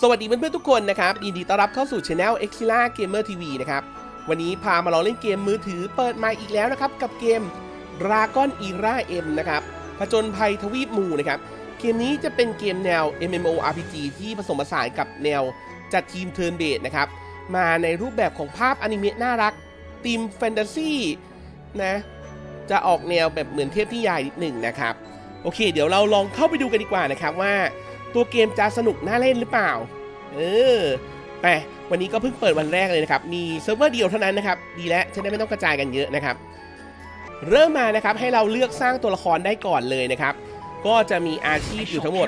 สวัสดีเพื่อนๆทุกคนนะครับยินดีต้อนรับเข้าสู่ช anel e x i l a Gamer TV นะครับ วันนี้พามาลองเล่นเกมมือถือเปิดมาอีกแล้วนะครับ กับเกม Dragon Era M นะครับผจญภัยทวีปหมู่นะครับ เกมนี้จะเป็นเกมแนว MMORPG ที่ผสมผสานกับแนวจัดทีม Turn Based นะครับ มาในรูปแบบของภาพอนิเมะน่ารักทีมแฟนตาซีนะจะออกแนวแบบเหมือนเทพนิยายนิดหนึ่งนะครับ โอเค เดี๋ยวเราลองเข้าไปดูกันดีกว่านะครับว่า ตัวเกมจะสนุกน่าเล่นหรือเปล่า เออแต่วันนี้ก็เพิ่งเปิดวันแรกเลยนะครับ มีเซิร์ฟเวอร์เดียวเท่านั้นนะครับ ดีแล้วจะได้ไม่ต้องกระจายกันเยอะนะครับ เริ่มมานะครับให้เราเลือกสร้างตัวละครได้ก่อนเลยนะครับ ก็จะมีอาชีพอยู่ทั้งหมด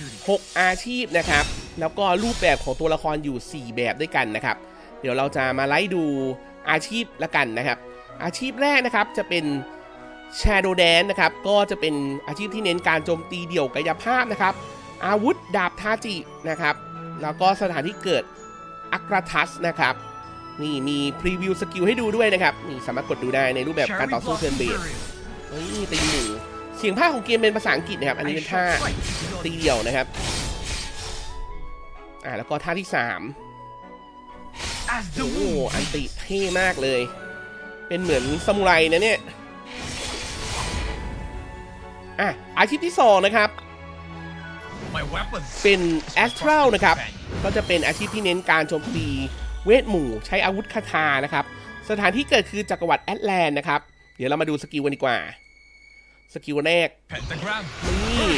6 อาชีพนะครับ แล้วก็รูปแบบของตัวละครอยู่ 4 แบบด้วยกันนะครับ เดี๋ยวเราจะมาไล่ดูอาชีพละกันนะครับ อาชีพแรกนะครับจะเป็น Shadow Dance นะครับ ก็จะเป็นอาชีพที่เน้นการโจมตีเดี่ยวกายภาพนะครับ อาวุธดาบทาจินะครับ แล้วก็สถานที่เกิดอักราทัสนะครับ นี่มีพรีวิวสกิลให้ดูด้วยนะครับ นี่สามารถกดดูได้ในรูปแบบการต่อสู้เทิร์นเบสเฮ้ยตีหมูเสียงภาคของเกมเป็นภาษาอังกฤษนะครับ อันนี้เป็นท่าตีเดี่ยวนะครับ อ่าแล้วก็ท่าที่สาม As the โอ้โห wind อันติเท่มากเลย เป็นเหมือนซามูไรนะเนี่ย อะอาชีพที่สองนะครับ my weapons เป็น Astral นะครับ ก็จะเป็นอาชีพที่เน้นการโจมตีเวทหมู่ ใช้อาวุธคาถานะครับ สถานที่เกิดคือจักรวรรดิแอตแลนต์นะครับ เดี๋ยวเรามาดูสกิลกันดีกว่า สกิลแรก pentagram นี่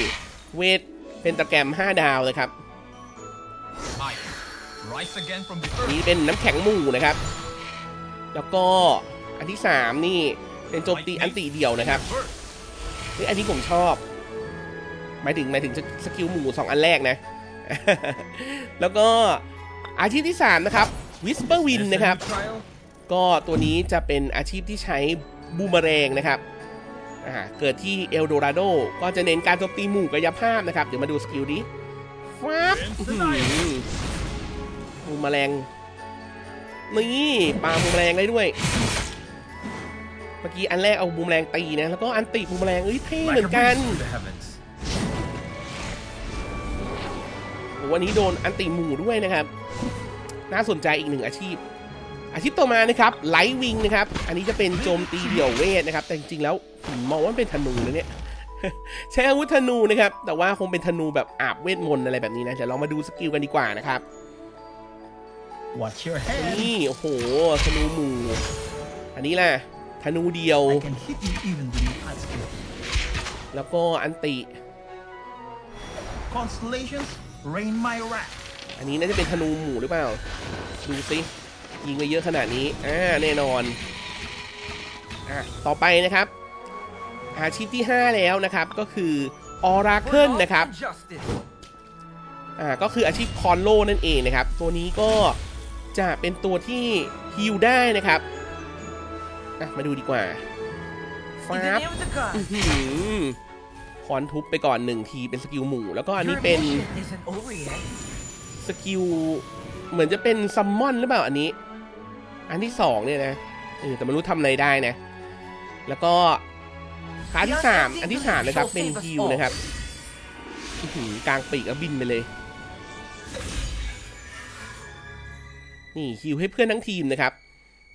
เวทเป็นตะแกรม 5 ดาวเลยครับ I rise again from the นี่ earth เป็นน้ำแข็งหมู่นะครับ แล้วก็อันที่ 3 นี่เป็นโจมตีอันติเดียวนะครับ Birth. เฮ้ยอันนี้ผมชอบ หมายถึงหมายถึงสกิลหมู่ 2 อันแรกนะ แล้วก็อาชีพที่ 3 นะครับ Whisper Win นะครับ ก็ตัวนี้จะเป็นอาชีพที่ใช้บูมเมรงนะครับเกิดที่เอลโดราโดก็จะเน้นการโจมตีหมู่กายภาพนะครับ เดี๋ยวมาดูสกิลดิฟ้าบบูมเมอแรงนี่ปาบูมเมอแรงได้ด้วย เมื่อกี้อันแรกเอาบูมเมอแรงตีนะ แล้วก็อันติบูมเมอแรงเอ้ยเท่เหมือนกัน วันนี้โดนอันติหมู่ด้วยนะครับ น่าสนใจอีกหนึ่งอาชีพ อาชีพต่อมานะครับไลท์วิงนะครับ อันนี้จะเป็นโจมตีเดี่ยวเวทนะครับ แต่จริงๆแล้วผมมองว่ามันเป็นธนูนะเนี่ยใช้อาวุธธนูนะครับ แต่ว่าคงเป็นธนูแบบอาบเวทมนต์อะไรแบบนี้นะเดี๋ยวเรามาดูสกิลกันดีกว่านะครับ watch your head นี่โอ้โหธนูหมู่ อันนี้แหละธนูเดียว I can hit you even when you can't skill แล้วก็อันติ constellations rain my wrath อันนี้น่าจะเป็นธนูหมู่หรือเปล่า ดูสิยิงไปเยอะขนาดนี้ อ่า แน่นอน อะ ต่อไปนะครับ อาชีพที่ 5 แล้วนะครับ ก็คือออราเคิลนะครับ justice อ่า ก็คืออาชีพคอนโลนั่นเองนะครับ ตัวนี้ก็จะเป็นตัวที่ฮิลได้นะครับ อะ มาดูดีกว่าฟ้าบ คอนทุบไปก่อนหนึ่งทีเป็นสกิลหมู่ แล้วก็อันนี้เป็น isn't over yet สกิลเหมือนจะเป็นซัมมอนหรือเปล่าอันนี้ อันที่สองเนี่ยนะเออแต่ไม่รู้ทำอะไรได้นะ แล้วก็ขาที่สามอันที่สามนะครับเป็นฮิวนะครับอื้อหือกลางปีกแล้วบินไปเลย นี่ฮิวให้เพื่อนทั้งทีมนะครับ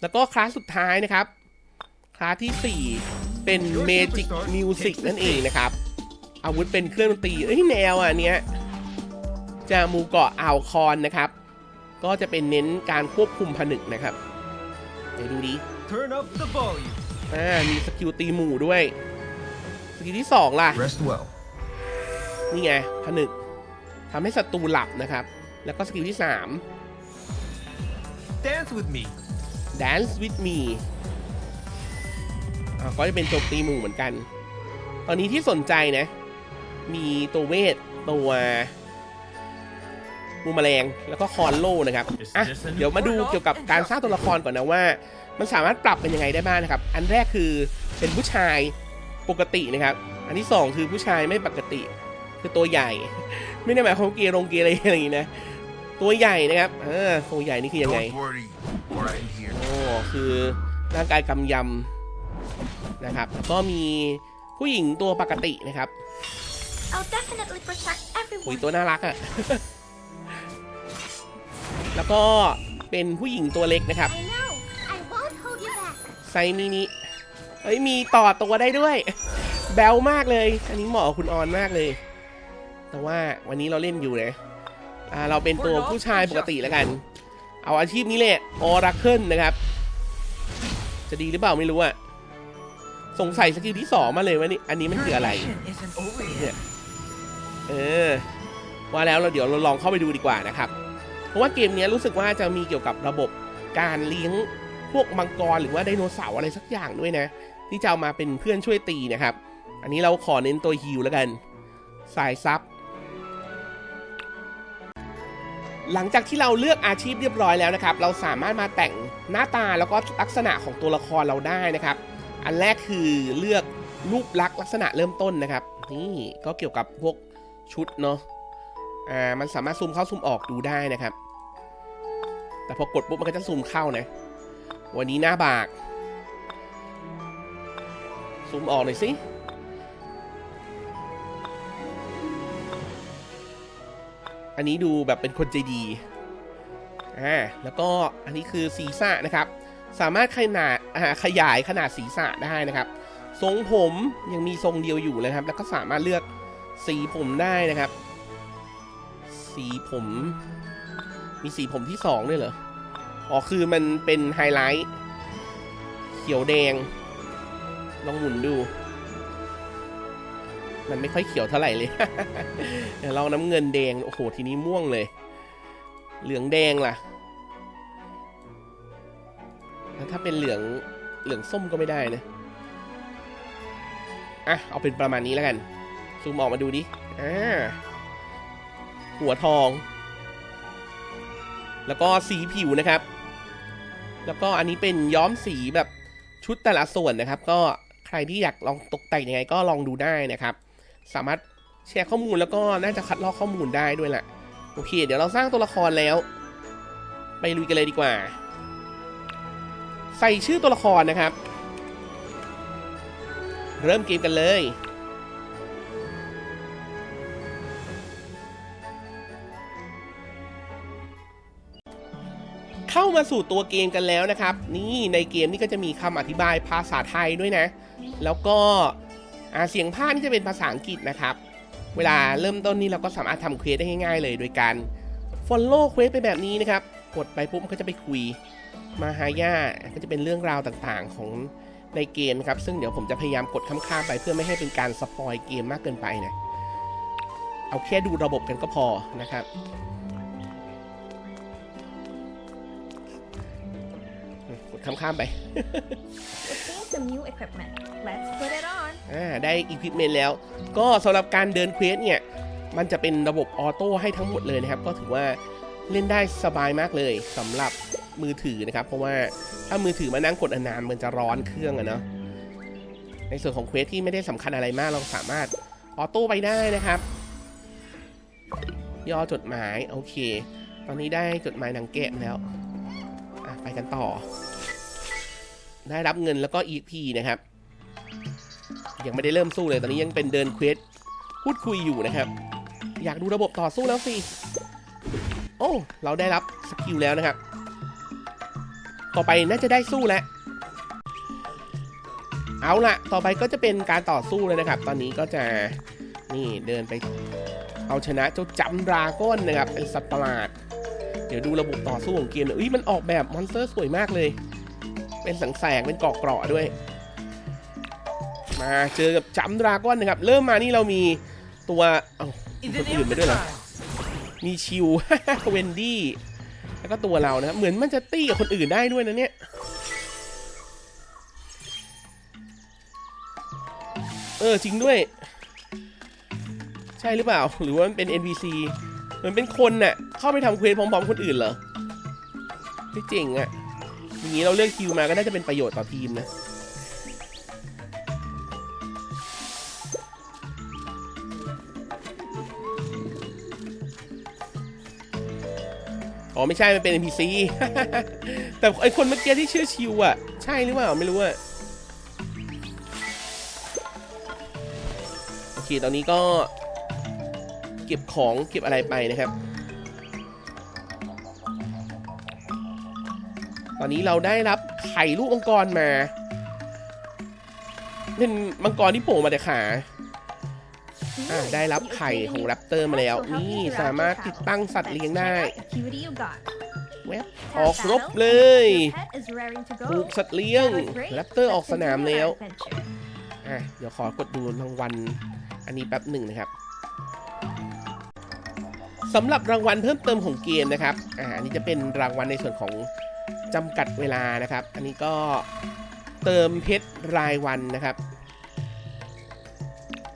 แล้วก็คลาสสุดท้ายนะครับ คลาสที่4เป็น Magic Music นั่นเองนะครับ อาวุธเป็นเครื่องดนตรีเอ้ยแนวอะอันเนี้ยจามูเกาะอ่าวคอนนะครับ ก็จะเป็นเน้นการควบคุมผนึกนะครับ เดี๋ยวดูดิ turn up the volume อ่ามีสกิลตีหมู่ด้วย สกิลที่ 2 ล่ะ rest well นี่ไงผนึกทำให้ศัตรูหลับนะครับ แล้วก็สกิลที่ dance with me 3 Dance with me อ่าก็จะเป็นโจมตีหมู่เหมือนกัน ตอนนี้ที่สนใจนะ มีตัวเวทตัวบูมแมลงแล้วก็คอนโลนะครับอะเดี๋ยวมาดูเกี่ยวกับการสร้างตัวละครก่อนนะว่า มันสามารถปรับเป็นยังไงได้บ้างนะครับ อันแรกคือเป็นผู้ชายปกตินะครับ อันที่สองคือผู้ชายไม่ปกติ คือตัวใหญ่ ไม่ได้หมายความว่าเกย์รงเกย์อะไรอะไรอย่างนี้นะ ตัวใหญ่นะครับเออตัวใหญ่นี่คือยังไง don't worry right here โอ้คือร่างกายกำยำนะครับแล้วก็มีผู้หญิงตัวปกตินะครับ I'll definitely protect หุย everyone. ตัวน่ารักอะ่ะ แล้วก็เป็นผู้หญิงตัวเล็กนะครับ I know. I won't hold you back. ไซส์มินิเฮ้ยมีต่อตัวได้ด้วย แบลมากเลย อันนี้เหมาะกับคุณออนมากเลย แต่ว่าวันนี้เราเล่นอยู่นะอ่าเราเป็นตัวผู้ชายปกติแล้วกัน เอาอาชีพนี้แหละออราเคิลนะครับ จะดีหรือเปล่าไม่รู้อะสงสัยสกิลที่สองมาเลยว่านี่อันนี้มันคืออะไร isn't over yet. เออว่าแล้วเราเดี๋ยวเราลองเข้าไปดูดีกว่านะครับ เพราะว่าเกมนี้รู้สึกว่าจะมีเกี่ยวกับระบบการเลี้ยงพวกมังกรหรือว่าไดโนเสาร์อะไรสักอย่างด้วยนะ ที่จะเอามาเป็นเพื่อนช่วยตีนะครับ อันนี้เราขอเน้นตัวฮิวแล้วกัน สายซับหลังจากที่เราเลือกอาชีพเรียบร้อยแล้วนะครับ เราสามารถมาแต่งหน้าตาแล้วก็ลักษณะของตัวละครเราได้นะครับ อันแรกคือเลือกรูปลักษณ์ลักษณะเริ่มต้นนะครับ นี่ก็เกี่ยวกับพวก ชุดเนาะอ่ามันสามารถซูมเข้าซูมออกดูได้นะครับ แต่พอกดปุ๊บมันก็จะซูมเข้านะ วันนี้หน้าบาก ซูมออกหน่อยสิอันนี้ดูแบบเป็นคนใจดี อ่า แล้วก็อันนี้คือศีรษะนะครับ สามารถขนาดอ่าขยายขนาดศีรษะได้นะครับ ทรงผมยังมีทรงเดียวอยู่เลยครับ แล้วก็สามารถเลือก สีผมได้นะครับ สีผม มีสีผมที่สองด้วยเหรอ อ๋อ คือมันเป็นไฮไลท์ เขียวแดง ลองหมุนดู มันไม่ค่อยเขียวเท่าไหร่เลยเดี๋ยวลองน้ำเงินแดง โอ้โห ทีนี้ม่วงเลย เหลืองแดงล่ะ แล้วถ้าเป็นเหลือง เหลืองส้มก็ไม่ได้นะ อะ เอาเป็นประมาณนี้แล้วกัน ซูมออกมาดูดิอ่าหัวทอง แล้วก็สีผิวนะครับ แล้วก็อันนี้เป็นย้อมสีแบบชุดแต่ละส่วนนะครับ ก็ใครที่อยากลองตกแต่งยังไงก็ลองดูได้นะครับ สามารถแชร์ข้อมูลแล้วก็น่าจะคัดลอกข้อมูลได้ด้วยแหละโอเค เดี๋ยวเราสร้างตัวละครแล้ว ไปลุยกันเลยดีกว่า ใส่ชื่อตัวละครนะครับ เริ่มเกมกันเลย เข้ามาสู่ตัวเกมกันแล้วนะครับ นี่ในเกมนี่ก็จะมีคำอธิบายภาษาไทยด้วยนะ แล้วก็เสียงภาคนี่จะเป็นภาษาอังกฤษนะครับ เวลาเริ่มต้นนี่เราก็สามารถทำเควสได้ง่ายๆ เลยโดยการ follow เควสไปแบบนี้นะครับ กดไปปุ๊บก็จะไปคุยมาฮายาก็จะเป็นเรื่องราวต่างๆของในเกมครับ ซึ่งเดี๋ยวผมจะพยายามกดข้ามๆไปเพื่อไม่ให้เป็นการสปอยเกมมากเกินไปนะ เอาแค่ดูระบบกันก็พอนะครับ ข้ามๆไป Seeing some new equipment. Let's put it on. อ่าได้อีควิปเมนแล้ว ก็สำหรับการเดินเควสเนี่ย มันจะเป็นระบบออโต้ให้ทั้งหมดเลยนะครับ ก็ถือว่าเล่นได้สบายมากเลยสำหรับมือถือนะครับ เพราะว่าถ้ามือถือมานั่งกดนานๆมันจะร้อนเครื่องอะเนาะในส่วนของเควสที่ไม่ได้สำคัญอะไรมากเราสามารถออโต้ไปได้นะครับ ย่อจดหมาย โอเค ตอนนี้ได้จดหมายหนังแกะมาแล้วอะไปกันต่อ ได้รับเงินแล้วก็ EP นะครับ ยังไม่ได้เริ่มสู้เลย ตอนนี้ยังเป็นเดินเควสพูดคุยอยู่นะครับ อยากดูระบบต่อสู้แล้วสิ โอ้ เราได้รับสกิลแล้วนะครับ ต่อไปน่าจะได้สู้แล้ว เอาละต่อไปก็จะเป็นการต่อสู้เลยนะครับ ตอนนี้ก็จะนี่เดินไปเอาชนะเจ้าจำดราก้อนนะครับเป็นสัตว์ประหลาด เดี๋ยวดูระบบต่อสู้ของเกมหน่อยอุ้ยมันออกแบบมอนสเตอร์สวยมากเลย เป็นแสงแสงเป็นเกาะเกราะๆด้วย มาเจอกับจัมดราก้อนนะครับ เริ่มมานี่เรามีตัวเอ้าคนอื่นไปด้วยเหรอมีชิวเวนดี้แล้วก็ตัวเรานะครับเหมือนมันจะตี้กับคนอื่นได้ด้วยนะเนี่ยเออจริงด้วย ใช่หรือเปล่า หรือว่ามันเป็น NPC เหมือนเป็นคนน่ะเข้าไปทำเควสพร้อมๆคนอื่นเหรอไม่เจ๋งอะ่ะ อย่างนี้เราเลือกคิวมาก็น่าจะเป็นประโยชน์ต่อทีมนะอ๋อไม่ใช่ มันเป็น NPC แต่ไอคนเมื่อกี้ที่ชื่อชิวอะใช่หรือเปล่าไม่รู้อะโอเค ตอนนี้ก็ เก็บของเก็บอะไรไปนะครับ อนนี้เราได้รับไข่ลูกมังกรมาเป็นมังกรที่โผล่มาแต่ขาอ่าได้รับไข่ของแรปเตอร์มาแล้ว นี่สามารถติดตั้งสัตว์เลี้ยงได้ Activity you got. แวบออกรบเลย Your pet is raring to go. ผูกสัตว์เลี้ยงแรปเตอร์ออกสนามแล้วอะเดี๋ยวขอกดดูรางวัล อันนี้แป๊บหนึ่งนะครับสำหรับรางวัลเพิ่มเติมของเกมนะครับ อ่าอันนี้จะเป็นรางวัลในส่วนของ จำกัดเวลานะครับ อันนี้ก็เติมเพชรรายวันนะครับ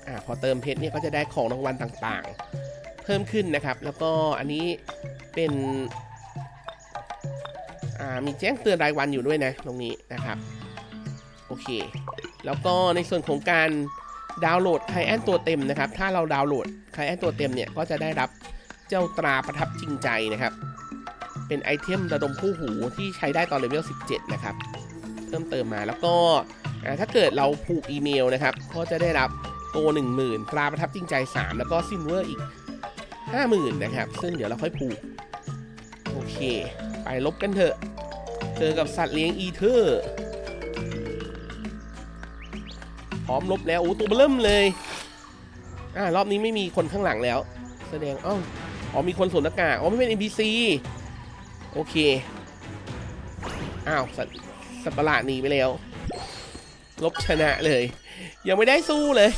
อ่าพอเติมเพชรเนี่ยก็จะได้ของรางวัลต่างๆ เพิ่มขึ้นนะครับ แล้วก็อันนี้เป็นอ่ามีแจ้งเตือนรายวันอยู่ด้วยนะตรงนี้นะครับโอเค แล้วก็ในส่วนของการดาวน์โหลดไคลแอนตัวเต็มนะครับ ถ้าเราดาวน์โหลดไคลแอนตัวเต็มเนี่ยก็จะได้รับเจ้าตราประทับจริงใจนะครับ เป็นไอเทมระดมคู่หูที่ใช้ได้ตอนเลเวล 17 นะครับ เพิ่มเติมมาแล้วก็ถ้าเกิดเราผูกอีเมลนะครับ ก็จะได้รับโก10,000ตราประทับจริงใจ 3 แล้วก็ซินเวอร์อีก 50,000 นะครับ ซึ่งเดี๋ยวเราค่อยผูก โอเค ไปลบกันเถอะ เจอกับสัตว์เลี้ยงอีเทอร์พร้อมลบแล้วโอ้ตัวเบอเริ่มเลยอ่ารอบนี้ไม่มีคนข้างหลังแล้ว แสดงอ้าวอ๋อมีคนสวมหน้ากากอ๋อไม่เป็น NPC โอเค อ้าว สัตว์สัตว์ประหลาดหนีไปแล้ว ลบชนะเลย ยังไม่ได้สู้เลย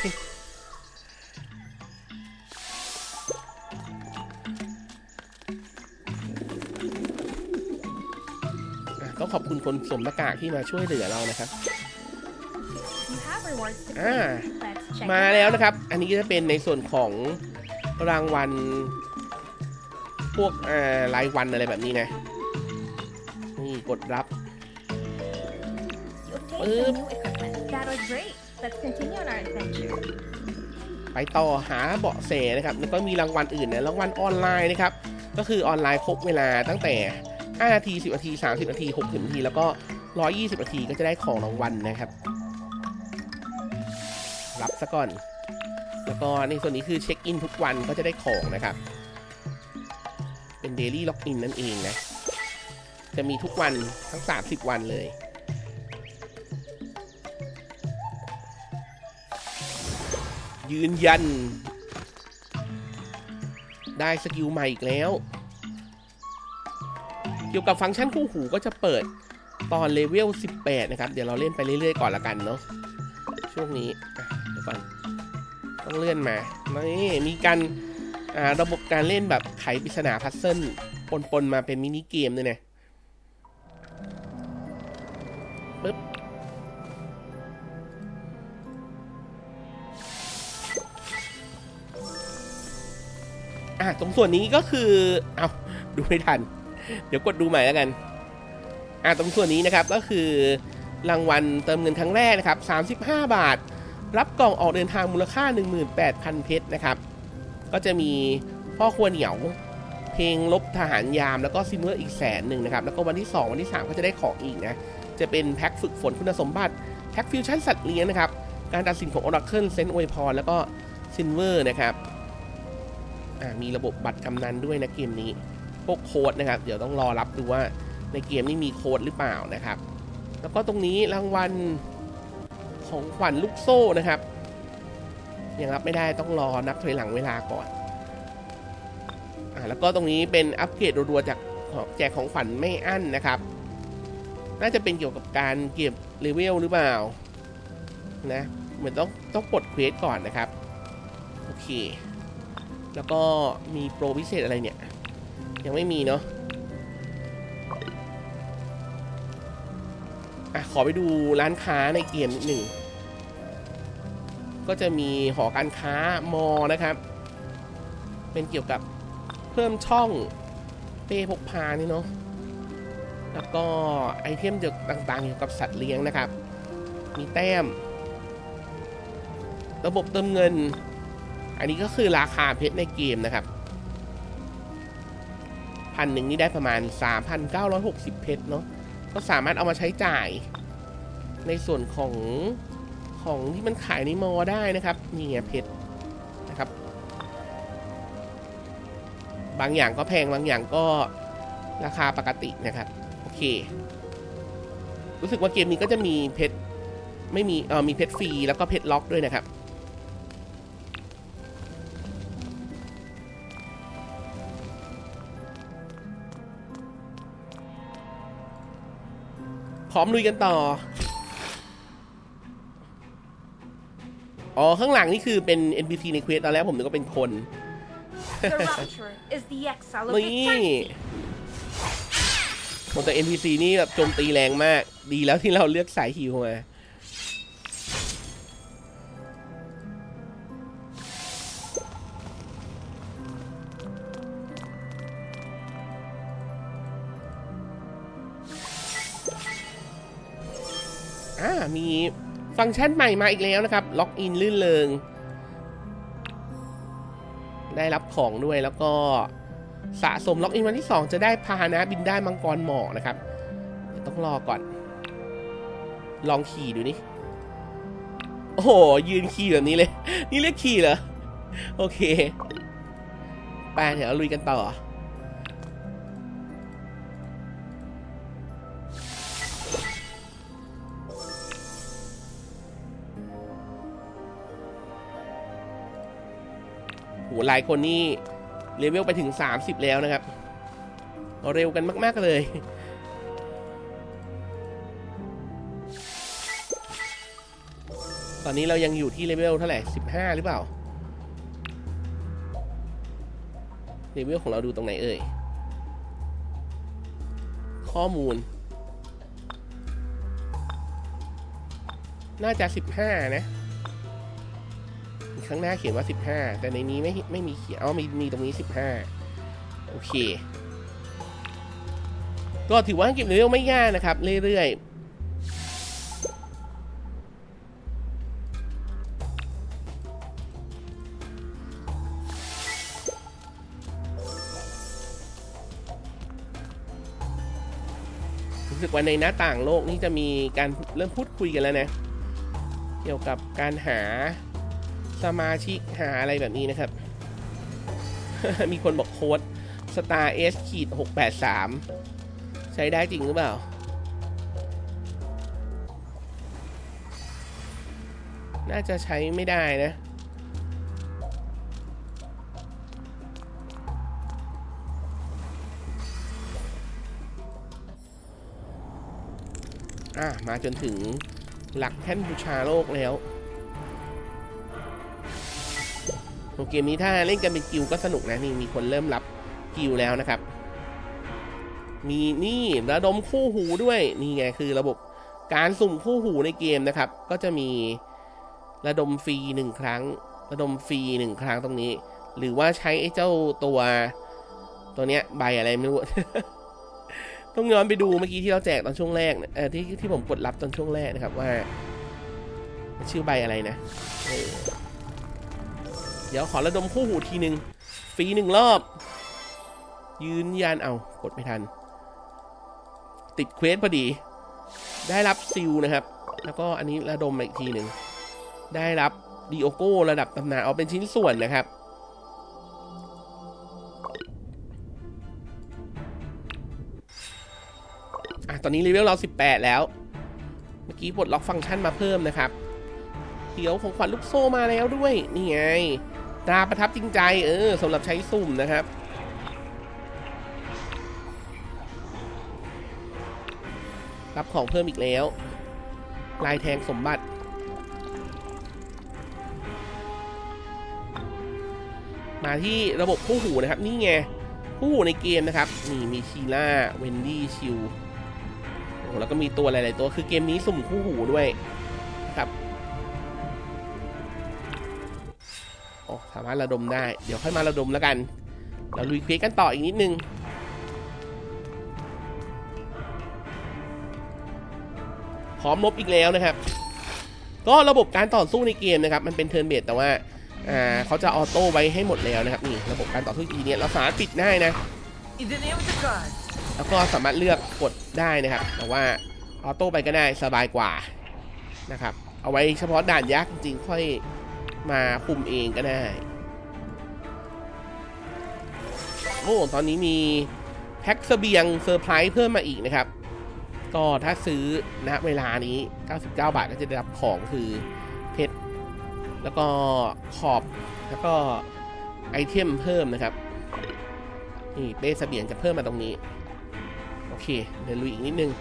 ต้องขอบคุณคนสมหน้ากากที่มาช่วยเหลือเรานะครับ อ่า มาแล้วนะครับ อันนี้ก็จะเป็นในส่วนของรางวัล พวกอ่ารายวันอะไรแบบนี้นะ นี่กดรับ You obtained some new equipment. That was great. Let's continue on our adventure. ไปต่อหาเบาะแสนะครับ แล้วก็มีรางวัลอื่นนะรางวัลออนไลน์นะครับ ก็คือออนไลน์ครบเวลาตั้งแต่ 5 นาที 10 นาที 30 นาที 60 นาที แล้วก็ 120 นาทีก็จะได้ของรางวัลนะครับ รับซะก่อน แล้วก็ในส่วนนี้คือเช็คอินทุกวันก็จะได้ของนะครับ เป็นเดลี่ล็อกอินนั่นเองนะ จะมีทุกวันทั้ง 30 วันเลยยืนยัน ได้สกิลใหม่อีกแล้ว เกี่ยวกับฟังก์ชันคู่หูก็จะเปิดตอนเลเวล 18 นะครับ เดี๋ยวเราเล่นไปเรื่อยๆ ก่อนละกันเนาะช่วงนี้เดี๋ยวก่อน ต้องเลื่อนมานี่มีการ ระบบการเล่นแบบไขปริศนาพัซเซิลปนๆมาเป็นมินิเกมด้วยนะปึ๊บอะตรงส่วนนี้ก็คือเอาดูไม่ทัน เดี๋ยวกดดูใหม่แล้วกัน อะตรงส่วนนี้นะครับก็คือรางวัลเติมเงินครั้งแรกนะครับ 35 บาท รับกล่องออกเดินทางมูลค่า 18,000 เพชรนะครับ ก็จะมีพ่อครัวเหนียว เพลงลบทหารยามแล้วก็ซินเวอร์อีกแสนหนึ่งนะครับ แล้วก็วันที่ 2 วันที่ 3 ก็จะได้ของอีกนะ จะเป็นแพ็คฝึกฝนคุณสมบัติ แพ็คฟิวชั่นสัตว์เลี้ยงนะครับ การตัดสินของ Oracle เซนต์อวยพรแล้วก็ซินเวอร์นะครับอ่ามีระบบบัตรกำนันด้วยนะเกมนี้พวกโค้ดนะครับ เดี๋ยวต้องรอรับดูว่าในเกมนี้มีโค้ดหรือเปล่านะครับ แล้วก็ตรงนี้รางวัลของขวัญลูกโซ่นะครับ ยังรับไม่ได้ต้องรอนับถอยหลังเวลาก่อนอ่าแล้วก็ตรงนี้เป็นอัปเกรดรัวๆจากแจกของขวัญไม่อั้นนะครับ น่าจะเป็นเกี่ยวกับการเก็บเลเวลหรือเปล่านะเหมือนต้องต้องปลดเควสก่อนนะครับ โอเค แล้วก็มีโปรพิเศษอะไรเนี่ย ยังไม่มีเนาะอะขอไปดูร้านค้าในเกมนิดหนึ่ง ก็จะมีหอการค้ามอนะครับ เป็นเกี่ยวกับเพิ่มช่องเป้พกพานี่เนาะแล้วก็ไอเทมเกี่ยวต่างๆเกี่ยวกับสัตว์เลี้ยงนะครับ มีแต้ม ระบบเติมเงิน อันนี้ก็คือราคาเพชรในเกมนะครับพันหนึ่งนี่ได้ประมาณ 3,960 เพชรเนาะก็สามารถเอามาใช้จ่ายในส่วนของ ของที่มันขายในมอได้นะครับนี่ไงเพชรนะครับ บางอย่างก็แพงบางอย่างก็ราคาปกตินะครับ โอเค รู้สึกว่าเกมนี้ก็จะมีเพชรไม่มีเออมีเพชรฟรีแล้วก็เพชรล็อกด้วยนะครับพร้อมลุยกันต่อ อ๋อ ข้างหลังนี่คือเป็น NPC ในเควสตอนแรกผมนึกว่าเป็นคน The Rapture is the exile of นี่ eternity. หมดแต่ NPC นี่แบบโจมตีแรงมาก ดีแล้วที่เราเลือกสายฮิวมาอ่ามี ฟังก์ชันใหม่มาอีกแล้วนะครับ ล็อกอินลื่นเริง ได้รับของด้วยแล้วก็สะสมล็อกอินวันที่ 2 จะได้พาหนะบินได้มังกรหมอกนะครับ ต้องรอก่อน ลองขี่ดูนี่ โอ้โห ยืนขี่แบบนี้เลย นี่เรียกขี่เหรอ โอเค ไปเดี๋ยวลุยกันต่อ หหลายคนนี่เลเวลไปถึง 30 แล้วนะครับ เร็วกันมาก ๆ เลย ตอนนี้เรายังอยู่ที่เลเวลเท่าไหร่ 15 หรือเปล่า เลเวลของเราดูตรงไหนเอ่ย ข้อมูล น่าจะ 15 นะ ข้างหน้าเขียนว่า 15 แต่ในนี้ไม่ไม่มีเขียนอ๋อมีมีตรงนี้ 15 โอเค ก็ถือว่าเก็บเลเวลไม่ยากนะครับ เรื่อยๆรู้สึกว่าในหน้าต่างโลกนี่จะมีการเริ่มพูดคุยกันแล้วนะ เกี่ยวกับการหา สมาชิกหาอะไรแบบนี้นะครับ มีคนบอกโค้ด star s ขีดหกแปดสามใช้ได้จริงหรือเปล่า น่าจะใช้ไม่ได้นะอะมาจนถึงหลักแท่นบูชาโลกแล้ว เกมนี้ถ้าเล่นกันเป็นกิลก็สนุกนะนี่มีคนเริ่มรับกิลแล้วนะครับ มีนี่ระดมคู่หูด้วยนี่ไงคือระบบการสุ่มคู่หูในเกมนะครับ ก็จะมีระดมฟรีหนึ่งครั้ง ระดมฟรีหนึ่งครั้งตรงนี้ หรือว่าใช้ไอ้เจ้าตัวตัวเนี้ยใบอะไรไม่รู้ ต้องย้อนไปดูเมื่อกี้ที่เราแจกตอนช่วงแรกเออที่ที่ผมกดรับตอนช่วงแรกนะครับว่า ชื่อใบอะไรนะ เดี๋ยวขอระดมคู่หูทีหนึ่งฟรีหนึ่งรอบ ยืนยันเอากดไม่ทัน ติดเควสพอดี ได้รับซิลนะครับ แล้วก็อันนี้ระดมมาอีกทีหนึ่ง ได้รับดีโอโก้ระดับตำนานเอาเป็นชิ้นส่วนนะครับอะตอนนี้เลเวลเรา 18 แล้ว เมื่อกี้ปลดล็อกฟังก์ชันมาเพิ่มนะครับ เดี๋ยวของขวัญลูกโซ่มาแล้วด้วย นี่ไง ตราประทับจริงใจเออสำหรับใช้สุ่มนะครับ รับของเพิ่มอีกแล้ว ลายแทงสมบัติ มาที่ระบบคู่หูนะครับ นี่ไง คู่หูในเกมนะครับ นี่มีชีล่าเวนดี้ชิวโอ้แล้วก็มีตัวหลาย ๆ ตัวคือเกมนี้สุ่มคู่หูด้วย อ้สามารถระดมได้ เดี๋ยวค่อยมาระดมแล้วกัน เราลุยเควสกันต่ออีกนิดนึงพร้อมลบอีกแล้วนะครับ ก็ระบบการต่อสู้ในเกมนะครับ มันเป็นเทิร์นเบสแต่ว่าอ่าเขาจะออโต้ไว้ให้หมดแล้วนะครับนี่ระบบการต่อสู้ทีเนี้ยเราสามารถปิดได้นะ แล้วก็สามารถเลือกกดได้นะครับ แต่ว่าออโต้ไปก็ได้สบายกว่านะครับ เอาไว้เฉพาะด่านยากจริงๆค่อย มาคุมเองก็ได้โอ้ตอนนี้มีแพ็คเสบียงเซอร์ไพรส์เพิ่มมาอีกนะครับ ก็ถ้าซื้อณเวลานี้ 99 บาทก็จะได้รับของคือเพชร แล้วก็ขอบ แล้วก็ไอเทมเพิ่มนะครับ นี่เป้เสบียงจะเพิ่มมาตรงนี้ โอเค เดินลุยอีกนิดนึง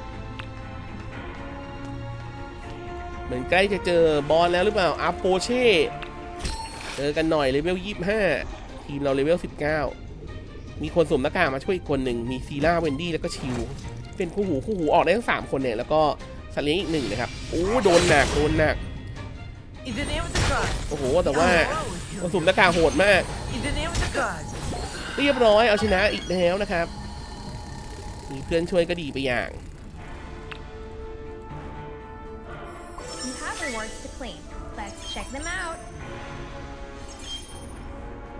เหมือนใกล้จะเจอบอลแล้วหรือเปล่าอาโปเช่ เจอกันหน่อยเลเวล25ทีมเราเลเวล19มีคนสวมหน้ากากมาช่วยอีกคนหนึ่งมีซีล่าเวนดี้แล้วก็ชิว เป็นคู่หูคู่หูออกได้ทั้ง3คนเนี่ยแล้วก็สัตว์เลี้ยงอีกหนึ่งนะครับโอ้โดนหนักโดนหนักโอ้โหแต่ว่าคนสวมหน้ากากโหดมากเรียบร้อยเอาชนะอีกแล้วนะครับ มีเพื่อนช่วยก็ดีไปอย่าง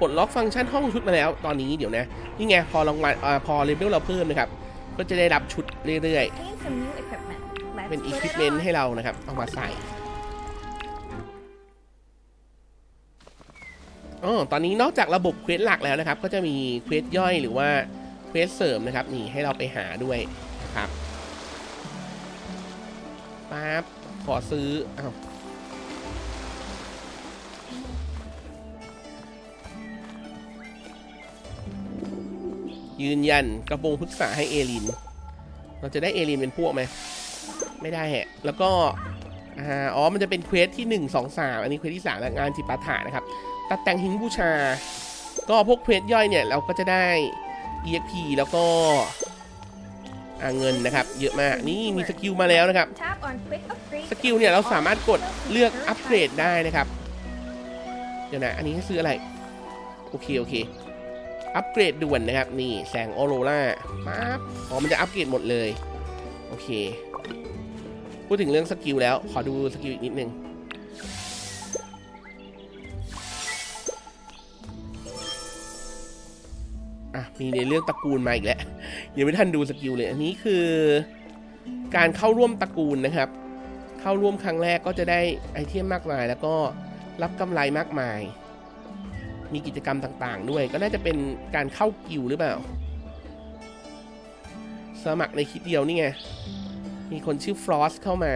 ปลดล็อกฟังก์ชันห้องชุดมาแล้วตอนนี้เดี๋ยวนะ นี่ไงพอรางวัลพอเลเวลเราเพิ่มนะครับ ก็จะได้รับชุดเรื่อยๆ เป็นอุป it เมน on. ให้เรานะครับ เอามาใส่อ๋อตอนนี้นอกจากระบบเควสหลักแล้วนะครับ ก็จะมีเควสย่อยหรือว่าเควสเสริมนะครับ นี่ให้เราไปหาด้วยนะครับปั๊บขอซื้ออ้าว ยืนยันกระโปรงพฤกษาให้เอลิน เราจะได้เอลินเป็นพวกไหมไม่ได้แฮะ แล้วก็อ๋อ มันจะเป็นเควสที่ 1 2 3 อันนี้เควสที่3แล้วงานจิปาถะนะครับ ตัดแต่งหิงบูชา ก็พวกเควสย่อยเนี่ย เราก็จะได้ EXP แล้วก็เงินนะครับ เยอะมาก นี่มีสกิลมาแล้วนะครับ สกิลเนี่ย เราสามารถกดเลือกอัปเกรดได้นะครับ เดี๋ยวนะ อันนี้ให้ซื้ออะไร โอเค โอเค อัปเกรดด่วนนะครับ นี่แสงออโรราปั๊บอ๋อมันจะอัปเกรดหมดเลย โอเค พูดถึงเรื่องสกิลแล้ว ขอดูสกิลอีกนิดนึงอะ มีในเรื่องตระกูลมาอีกแล้ว ยังไม่ทันดูสกิลเลย อันนี้คือ การเข้าร่วมตระกูลนะครับ เข้าร่วมครั้งแรกก็จะได้ไอเทมมากมาย แล้วก็รับกำไรมากมาย มีกิจกรรมต่างๆ ด้วย ก็น่าจะเป็นการเข้ากิวหรือเปล่า สมัครในคลิปเดียวนี่ไง มีคนชื่อฟรอสเข้ามา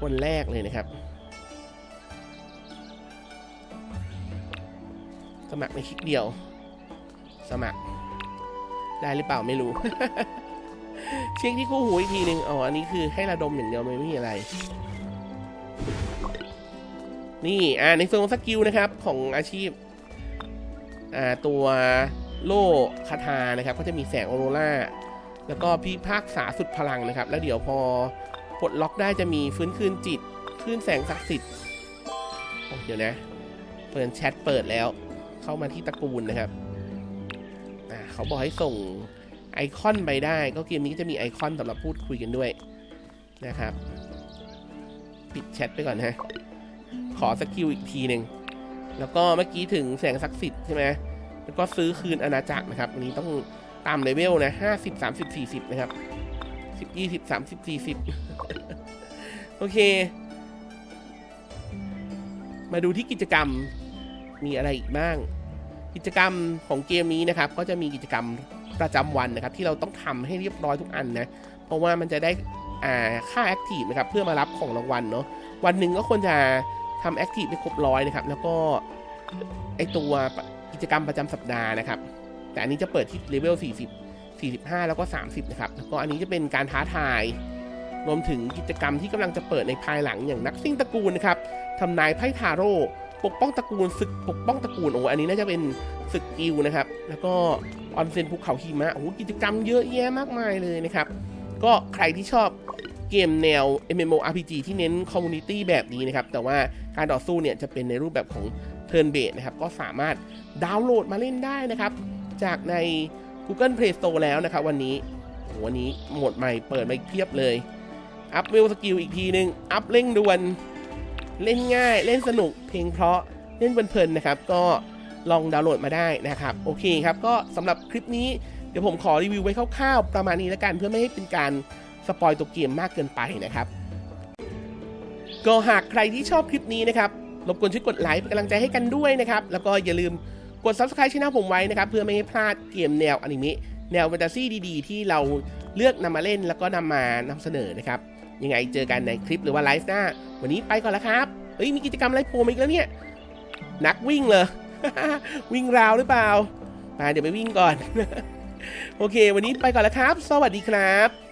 คนแรกเลยนะครับ สมัครในคลิปเดียว สมัคร ได้หรือเปล่าไม่รู้ เช็คที่คู่หูอีกทีหนึ่งอ๋อ อันนี้คือให้ระดมอย่างเดียวไม่มีอะไรนี่ อ่า ในส่วนของสกิลนะครับ ของอาชีพ ตัวโล่คาทานะครับก็จะมีแสงออโรราแล้วก็พิพากษาสุดพลังนะครับ แล้วเดี๋ยวพอปลดล็อกได้จะมีฟื้นคืนจิตคลื่นแสงศักดิ์สิทธิ์เดี๋ยวนะเปิดแชทเปิดแล้ว เข้ามาที่ตระกูลนะครับเขาบอกให้ส่งไอคอนไปได้ ก็เกมนี้จะมีไอคอนสำหรับพูดคุยกันด้วยนะครับ ปิดแชทไปก่อนฮะขอสกิลอีกทีหนึ่ง แล้วก็เมื่อกี้ถึงแสงศักดิ์สิทธิ์ใช่ไหมแล้วก็ซื้อคืนอาณาจักรนะครับอันนี้ต้องตามเลเวลนะห้าสิบสามสิบสี่สิบนะครับสิบยี่สิบสามสิบสี่สิบโอเค มาดูที่กิจกรรมมีอะไรอีกบ้าง กิจกรรมของเกมนี้นะครับ ก็จะมีกิจกรรมประจำวันนะครับ ที่เราต้องทำให้เรียบร้อยทุกอันนะ เพราะว่ามันจะได้อ่าค่าแอคทีฟนะครับ เพื่อมารับของรางวัลเนาะวันหนึ่งก็ควรจะ ทำแอคทีฟให้ครบร้อยนะครับ แล้วก็ไอตัวกิจกรรมประจำสัปดาห์นะครับ แต่อันนี้จะเปิดที่เลเวล40 45 แล้วก็ 30 นะครับ แล้วก็อันนี้จะเป็นการท้าทาย รวมถึงกิจกรรมที่กำลังจะเปิดในภายหลังอย่างนักซิ่งตระกูลนะครับทำนายไพ่ทาโร่ปกป้องตระกูลศึกปกป้องตระกูลโอ้อันนี้น่าจะเป็นศึกกิลนะครับ แล้วก็ออนเซนภูเขาหิมะโอ้โหกิจกรรมเยอะแยะมากมายเลยนะครับ ก็ใครที่ชอบ เกมแนว MMORPG ที่เน้นคอมมูนิตี้แบบนี้นะครับ แต่ว่าการต่อสู้เนี่ยจะเป็นในรูปแบบของ Turn b a s e นะครับ ก็สามารถดาวน์โหลดมาเล่นได้นะครับ จากใน Google Play Store แล้วนะครับ วันนี้วันนี้หมดใหม่เปิดมาอีกเพียบเลย อัพเวลสกิลอีกทีนึง อัพเร่งด่วน เล่นง่าย เล่นสนุก เพลงเพราะ เล่นเพลินๆนะครับ ก็ลองดาวน์โหลดมาได้นะครับ โอเคครับ ก็สำหรับคลิปนี้ เดี๋ยวผมขอรีวิวไว้คร่าวๆ ประมาณนี้แล้วกันเพื่อไม่ให้เป็นการ สปอยตัวเกมมากเกินไปนะครับ ก็หากใครที่ชอบคลิปนี้นะครับรบกวนช่วยกดไลค์เป็นกำลังใจให้กันด้วยนะครับ แล้วก็อย่าลืมกด subscribe ช่องผมไว้นะครับ เพื่อไม่ให้พลาดเกมแนวอนิเมะแนวแฟนตาซีดีๆ ที่เราเลือกนำมาเล่นแล้วก็นำมานำเสนอนะครับ ยังไงเจอกันในคลิปหรือว่าไลฟ์หน้า วันนี้ไปก่อนแล้วครับเฮ้ยมีกิจกรรมอะไรโผล่มาอีกแล้วเนี่ยนักวิ่งเลยวิ่งราวหรือเปล่ามาเดี๋ยวไปวิ่งก่อน โอเค วันนี้ไปก่อนแล้วครับ สวัสดีครับ